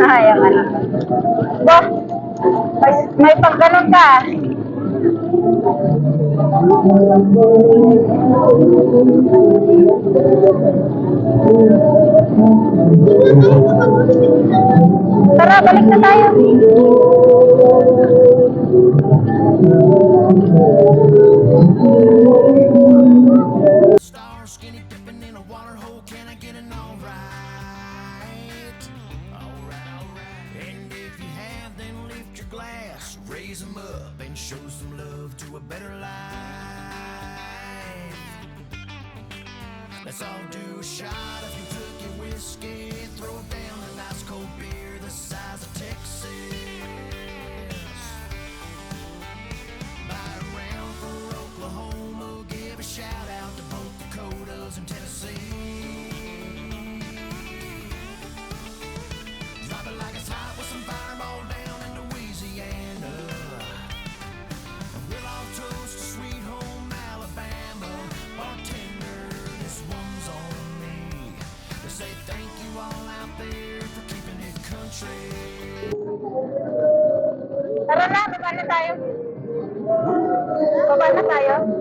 Sayang anak. Ba, may, may pagganon ka. Tara, balik na tayo. Raise 'em up, and show some love to a better life. Let's all do a shot of Kentucky whiskey. Tara na, baba na tayo. Baba na tayo.